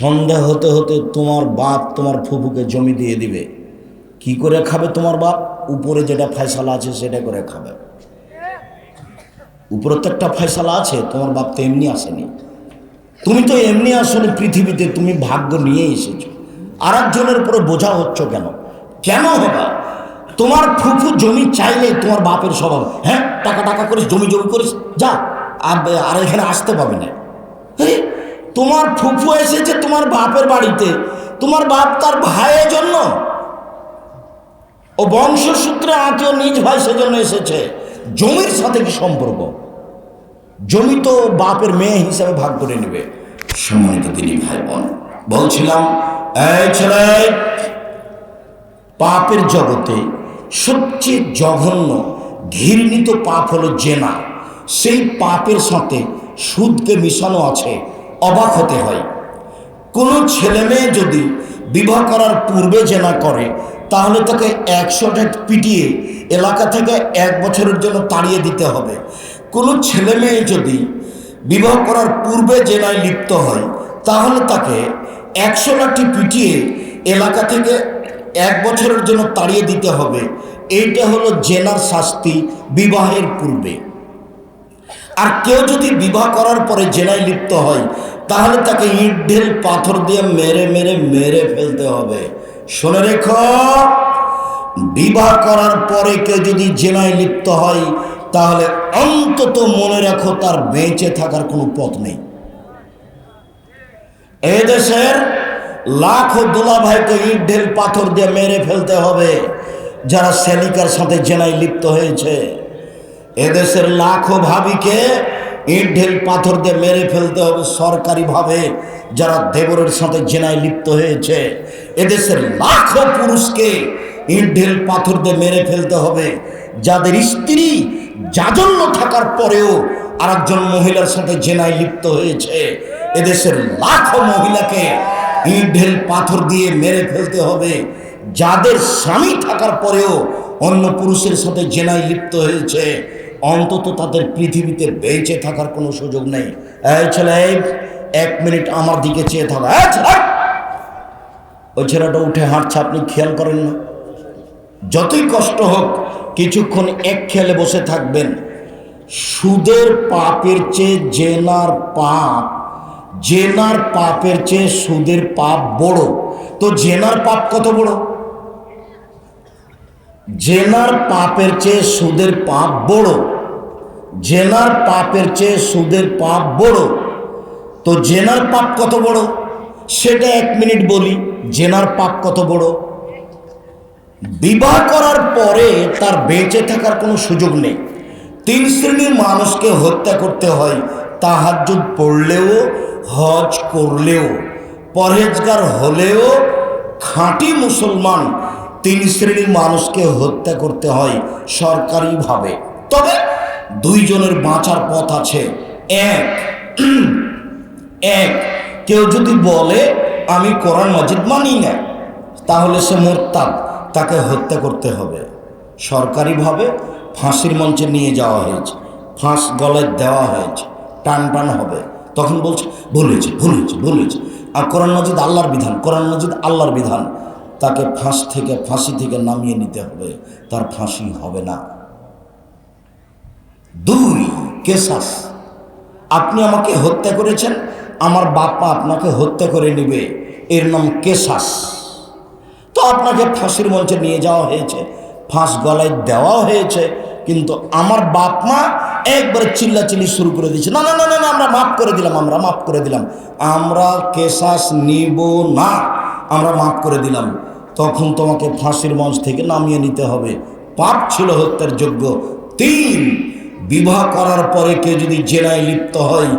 সন্ধ্যা হতে হতে তোমার বাপ তোমার ফুফুকে জমি দিয়ে দিবে। কি করে খাবে তোমার বাপ? উপরে যেটা ফয়সালা আছে সেটা করে খাবে। উপরে তো একটা ফয়সালা আছে, তোমার বাপ তো এমনি আসেনি। তুমি তো এমনি আসলে পৃথিবীতে তুমি ভাগ্য নিয়ে এসেছ। আর একজনের উপরে বোঝা হচ্ছ কেন? কেন হবে? তোমার ফুফু জমি চাইলে তোমার বাপের স্বভাব। হ্যাঁ টাকা টাকা করিস জমি জমি করিস, যা। আর এখানে আসতে পাবে না। তোমার ফুফু এসেছে তোমার বাপের বাড়িতে। তোমার বাপ তার ভাইয়ের জন্য। ও বংশসূত্রে আত্মীয় নিজ ভাই সেজন্য এসেছে। জমির সাথে কি সম্পর্ক? জমি তো বাপের মেয়ে হিসাবে ভাগ করে নেবে। সম্মানিত তিনি ভাই বোন বলছিলাম পাপের জগতে সবচেয়ে জঘন্য, ঘৃণিত পাপ হলো জেনা। সেই পাপের সাথে সুদকে মিশানো আছে। অবাক হতে হয়। কোনো ছেলে মেয়ে যদি বিবাহ করার পূর্বে জেনা করে, তাহলে তাকে একশোটা পিটিয়ে এলাকা থেকে এক বছরের জন্য তাড়িয়ে দিতে হবে। কোনো ছেলে মেয়ে যদি বিবাহ করার পূর্বে জেনায় লিপ্ত হয়, তাহলে তাকে একশো লাঠি পিটিয়ে এলাকা থেকে এক বছরের জন্য তাড়িয়ে দিতে হবে। এইটা হলো জেনার শাস্তি বিবাহের পূর্বে। আর কেউ যদি বিবাহ করার পরে জেনায় লিপ্ত হয় তাহলে তাকে ইট ঢেল পাথর দিয়ে মেরে মেরে মেরে ফেলতে হবে। শুনে রেখো, বিবাহ করার পরে কেউ যদি জেনায় লিপ্ত হয়, তাহলে অন্তত মনে রাখো তার বেঁচে থাকার কোনো পথ নেই। এ দেশের লাখো দোলা ভাইকে ইট ঢেল পাথর দিয়ে মেরে ফেলতে হবে, যারা সেলিকার সাথে জেনায় লিপ্ত হয়েছে। এদেশের লাখো ভাবিকে ইট ঢেল পাথর দিয়ে মেরে ফেলতে হবে সরকারিভাবে। যারা দেবরের সাথে জেনায় লিপ্ত হয়েছে, এদেশের লাখো পুরুষকে ইট ঢেল পাথর দিয়ে মেরে ফেলতে হবে। যাদের স্ত্রী জাজন্য থাকার পরেও আরেকজন মহিলার সাথে জেনায় লিপ্ত হয়েছে, এদেশের লাখো মহিলাকে ইট ঢেল পাথর দিয়ে মেরে ফেলতে হবে। যাদের স্বামী থাকার পরেও অন্য পুরুষের সাথে জেনায় লিপ্ত হয়েছে অন্তত তাদের পৃথিবীতে বেঁচে থাকার কোনো সুযোগ নেই। এই ছেলে, এক মিনিট আমার দিকে চেয়ে থাকা! ওই ছেলেটা উঠে হাঁটছে, আপনি খেয়াল করেন না। যতই কষ্ট হোক, কিছুক্ষণ এক খেয়ালে বসে থাকবেন। সুদের পাপের চেয়ে জেনার পাপ, জেনার পাপের চেয়ে সুদের পাপ বড়। তো জেনার পাপ কত বড়? জেনার পাপের চেয়ে সুদের পাপ বড়। জেনার পাপের চেয়ে সুদের পাপ বড়। তো জেনার পাপ কত বড়? সেটা এক মিনিট বলি, জেনার পাপ কত বড়? বিবাহ করার পরে তার বেঁচে থাকার কোনো সুযোগ নেই। তিন শ্রেণির মানুষকে হত্যা করতে হয়, তাহাজ্জুদ পড়লেও, হজ করলেও, পরহেজগার হলেও, খাঁটি মুসলমান তিন শ্রেণির মানুষকে হত্যা করতে হয় সরকারিভাবে। তবে দুইজনের বাঁচার পথ আছে। এক। এক। কেউ যদি বলে, আমি কোরআন মজিদ মানি না, তাহলে সে মোরতাদ, তাকে হত্যা করতে হবে। সরকারিভাবে ফাঁসির মঞ্চে নিয়ে যাওয়া হয়েছে। ফাঁস গলায় দেওয়া হয়েছে। টান টান হবে। তখন বলছে ভুলেছে ভুলেছে ভুলেছে আর কোরআন মজিদ আল্লাহর বিধান, কোরআন মজিদ আল্লাহর বিধান। তাকে ফাঁস থেকে, ফাঁসি থেকে নামিয়ে নিতে হবে। তার ফাঁসি হবে না। দুই কেসাস। আপনি আমাকে হত্যা করেছেন আমার বাপ্পা আপনাকে হত্যা করে নেবে। এর নাম কেসাস। তো আপনাকে ফাঁসির মঞ্চে নিয়ে যাওয়া হয়েছে ফাঁস গলায় দেওয়া হয়েছে কিন্তু আমার বাপ মা একবারে চিল্লাচিল্লি শুরু করে দিয়েছে। না না না না, আমরা মাফ করে দিলাম আমরা মাফ করে দিলাম। আমরা কেসাস নিব না আমরা মাফ করে দিলাম। তখন তোমাকে ফাঁসির মঞ্চ থেকে নামিয়ে নিতে হবে। পাপ ছিল হত্যার যোগ্য। তিন বিবাহ করার পরে কেউ যদি জেনায় লিপ্ত হয়,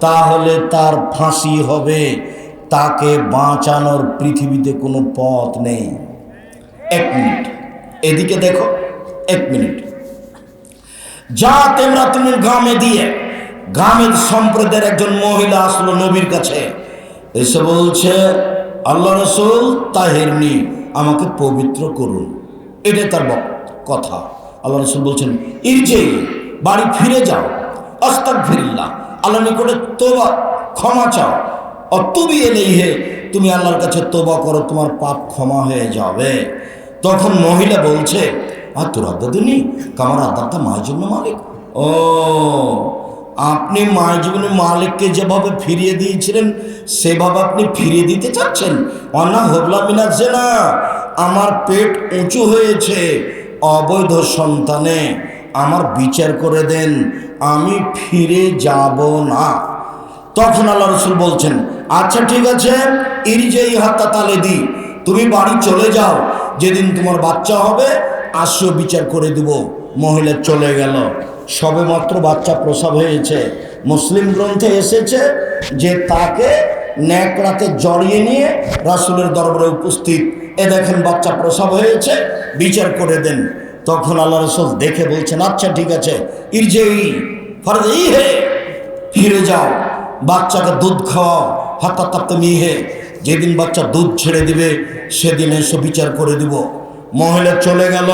তাহলে তার ফাঁসি হবে। তাকে বাঁচানোর পৃথিবীতে কোনো পথ নেই। এক মিনিট। এদিকে দেখো, এক মিনিট। যা তেমরা তুমি গ্রামে দিয়ে, গ্রামের সম্প্রদায়ের একজন মহিলা আসলো নবীর কাছে। এসে বলছে, আল্লাহ রসুল তাহেরনি আমাকে পবিত্র করুন। এটা তার কথা। আল্লাহ রসুল বলছেন ইরজে বাড়ি ফিরে যাও। অস্তাক ফিরিল্লা আল্লাহ নিকটে তোবা ক্ষমা চাও। অতুবি এলেই হে তুমি আল্লাহর কাছে তোবা করো, তোমার পাপ ক্ষমা হয়ে যাবে। তখন মহিলা বলছে আর তোর আদাদিনী কামার আদারটা মায়ের জন্য মালিক। ও, আপনি মায়ের জীবনে মালিককে যেভাবে ফিরিয়ে দিয়েছিলেন, সেভাবে আপনি ফিরিয়ে দিতে চাচ্ছেন? অনা হবলা মিনাচ্ছে না আমার পেট উঁচু হয়েছে, অবৈধ সন্তানে। আমার বিচার করে দেন, আমি ফিরে যাব না। তখন আল্লাহ রসুল বলছেন আচ্ছা ঠিক আছে ইরিজেই হাত্তা তালে দি তুমি বাড়ি চলে যাও, যেদিন তোমার বাচ্চা হবে আসিও বিচার করে দিব। মহিলা চলে গেল। সবে মাত্র বাচ্চা প্রসব হয়েছে। মুসলিম গ্রন্থে এসেছে যে তাকে ন্যাকড়াতে জড়িয়ে নিয়ে রাসুলের দরবারে উপস্থিত। এ দেখেন, বাচ্চা প্রসব হয়েছে, বিচার করে দেন। তখন আল্লাহ রসুল দেখে বলছেন আচ্ছা ঠিক আছে হে, ফিরে যাও, বাচ্চাকে দুধ খাওয়াও হাতা তাপ্ত মিহে যেদিন বাচ্চা দুধ ছেড়ে দিবে, সেদিন এসে বিচার করে দিব। মহিলা চলে গেল,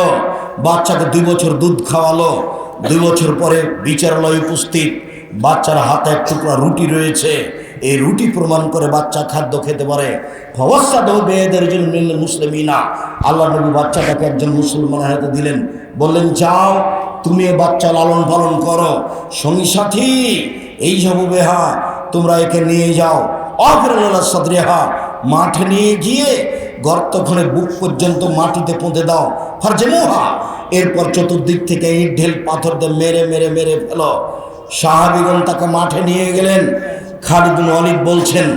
বাচ্চাকে দুই বছর দুধ খাওয়ালো, দুই বছর পরে বিচারালয় উপস্থিত, বাচ্চার হাতে এক টুকরা রুটি রয়েছে এই রুটি প্রমাণ করে বাচ্চা খাদ্য খেতে পারে। ফবস্তা হবে এদের জন্য মুসলিমিনা। আল্লাহ নবী বাচ্চাটাকে একজন মুসলমানের হাতে দিলেন। বললেন, যাও, তুমি এ বাচ্চা লালন পালন করো। সঙ্গী সাথী, এই সব বেহা, তোমরা একে নিয়ে যাও। অফিরাল্লাহ সদরেহা, মাঠে নিয়ে গিয়ে গর্তক্ষণে বুক পর্যন্ত মাটিতে পুঁতে দাও। ফার্জে মোহা, এরপর চতুর্দিক থেকে ইট, ঢেল, পাথর দিয়ে মেরে মেরে মেরে ফেলো। সাহাবিগণ তাকে মাঠে নিয়ে গেলেন। খালিদুল অলিদ বলছেন,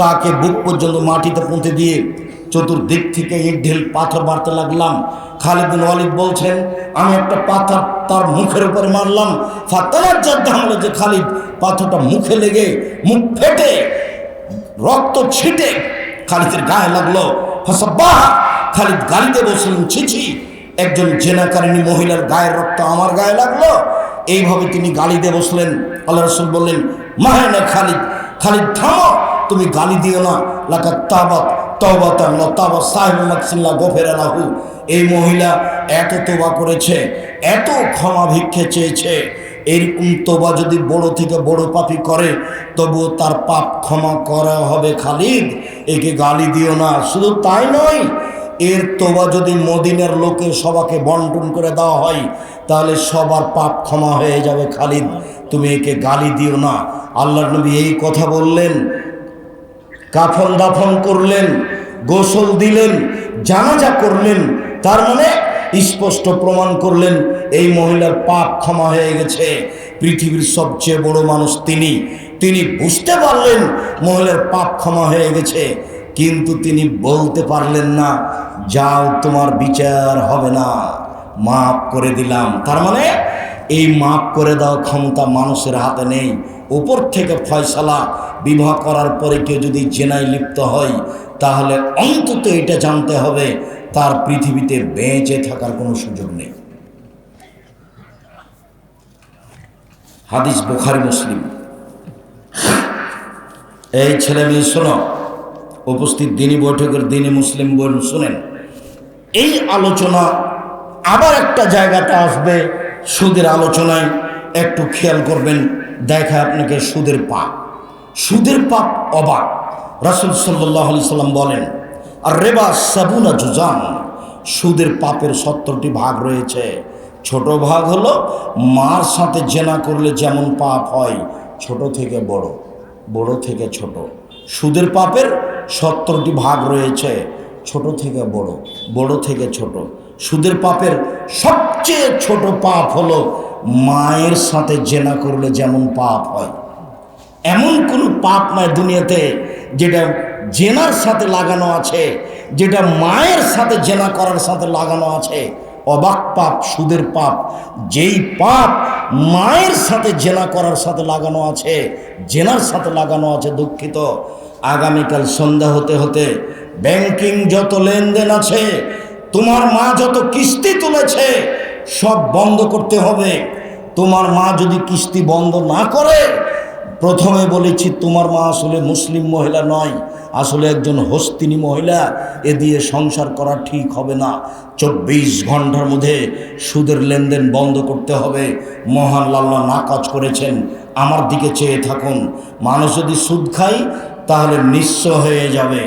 তাকে বুক পর্যন্ত মাটিতে পুঁতে দিয়ে চতুর্দিক থেকে ইট ঢেল পাথর মারতে লাগলাম। খালিদুল অলিদ বলছেন, আমি একটা পাথর তার মুখের উপরে মারলাম। ফাতার যাদ্দা হলো যে খালিদ পাথরটা মুখে লেগে মুখ ফেটে, রক্ত ছিটে খালিদের গায়ে লাগল। ফসাব্বাহ, খালিদ গালিতে বসলেন ছিছি একজন জেনাকারিনী মহিলার গায়ের রক্ত আমার গায়ে লাগল। এইভাবে তিনি গালিতে বসলেন। আল্লাহ রসুল বললেন, মাহেনা খালিদ খালিদ থামো, তুমি গালি দিও না। লাকা তাবাত তবাতান লতাবাত সাহেব মাকসিল্লা গোফের এই মহিলা এত তোবা করেছে, এত ক্ষমা ভিক্ষে চেয়েছে। এরকম তোবা যদি বড় থেকে বড় পাপি করে, তবুও তার পাপ ক্ষমা করা হবে খালিদ। একে গালি দিও না। শুধু তাই নয়, এর তোবা যদি মদিনের লোকে সবাকে বন্টন করে দেওয়া হয় তাহলে সবার পাপ ক্ষমা হয়ে যাবে, খালিদ। তুমি একে গালি দিও না। আল্লাহ নবী এই কথা বললেন, কাফন দাফন করলেন, গোসল দিলেন, জানাজা করলেন, তার মানে স্পষ্ট প্রমাণ করলেন, এই মহিলার পাপ ক্ষমা হয়ে গেছে। পৃথিবীর সবচেয়ে বড় মানুষ তিনি। তিনি বুঝতে পারলেন মহিলার পাপ ক্ষমা হয়ে গেছে, কিন্তু তিনি বলতে পারলেন না, যাও, তোমার বিচার হবে না। মাফ করে দিলাম। তার মানে এই মাফ করে দেওয়া ক্ষমতা মানুষের হাতে নেই। উপর থেকে ফয়সালা বিবাহ করার পরে কেউ যদি জেনায় লিপ্ত হয়, তাহলে অন্তত এটা জানতে হবে, তার পৃথিবীতে বেঁচে থাকার কোনো সুযোগ নেই। হাদিস বুখারি, মুসলিম। এই ছেলে মেয়ে, শোনো, উপস্থিত দিনী বৈঠকের দিনী মুসলিম বোন, শোনেন। এই আলোচনা আবার একটা জায়গাতে আসবে সুদের আলোচনায়। একটু খেয়াল করবেন, দেখা আপনাকে সুদের পাপ। সুদের পাপ অবাক। রাসুল সাল্লাহ আলি সাল্লাম বলেন আর রেবা সাবুনা জুজান সুদের পাপের সত্তরটি ভাগ রয়েছে। ছোট ভাগ হলো মার সাথে জেনা করলে যেমন পাপ হয়, ছোট থেকে বড় বড় থেকে ছোট। সুদের পাপের সত্তরটি ভাগ রয়েছে, ছোট থেকে বড় বড় থেকে ছোট। সুদের পাপের সবচেয়ে ছোট পাপ হলো মায়ের সাথে জেনা করলে যেমন পাপ হয়। এমন কোনো পাপ নয় দুনিয়াতে যেটা জেনার সাথে লাগানো আছে, যেটা মায়ের সাথে জেনা করার সাথে লাগানো আছে। অবাক পাপ, সুদের পাপ, যেই পাপ মায়ের সাথে জেনা করার সাথে লাগানো আছে, জেনার সাথে লাগানো আছে দুঃখিত। আগামীকাল সন্ধ্যা হতে হতে ব্যাংকিং যত লেনদেন আছে তোমার মা যত কিস্তি তুলেছে, সব বন্ধ করতে হবে। তোমার মা যদি কিস্তি বন্ধ না করে, প্রথমে বলেছি, তোমার মা আসলে মুসলিম মহিলা নয়, আসলে একজন হস্তিনী মহিলা, এ দিয়ে সংসার করা ঠিক হবে না। চব্বিশ ঘণ্টার মধ্যে সুদের লেনদেন বন্ধ করতে হবে। মহান লাল্লা না কাজ করেছেন, আমার দিকে চেয়ে থাকুন। মানুষ যদি সুদ খায়, তাহলে নিঃস্ব হয়ে যাবে।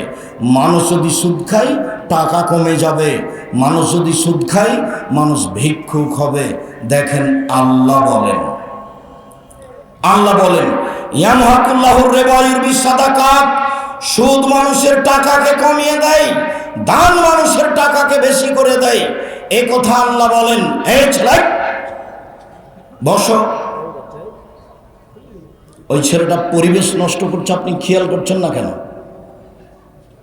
মানুষ যদি সুদ খায় টাকা কমে যাবে। মানুষ যদি সুদ খায়, মানুষ ভিক্ষুক হবে। দেখেন আল্লাহ বলেন। আল্লাহ বলেন সুদ মানুষের টাকাকে কমিয়ে দেয়, দান মানুষের টাকাকে বেশি করে দেয়। এ কথা আল্লাহ বলেন বসো। ওই ছেলেটা পরিবেশ নষ্ট করছে, আপনি খেয়াল করছেন না কেন?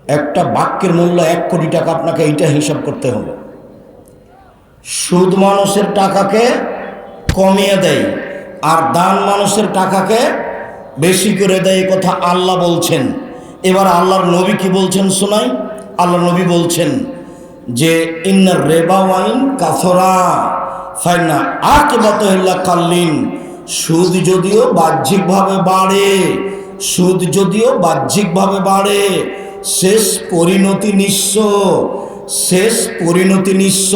একটা বাক্যের মূল্য এক কোটি টাকা আপনাকে এইটা হিসাব করতে হবে। সুদ মানুষের টাকাকে কমিয়ে দেয়, আর দান মানুষের টাকাকে বেশি করে দেয় কথা আল্লাহ বলছেন। এবার আল্লাহর নবী কি বলছেন শোনাই? আল্লাহ নবী বলছেন যে ইন্নার রেবা ওয়াইন কাসরা ফাইনা আকে বতহিল্লা কাল্লিন। সুদ যদিও বাহ্যিকভাবে বাড়ে, সুদ যদিও বাহ্যিকভাবে বাড়ে শেষ পরিণতি নিঃস্ব শেষ পরিণতি নিঃস্ব।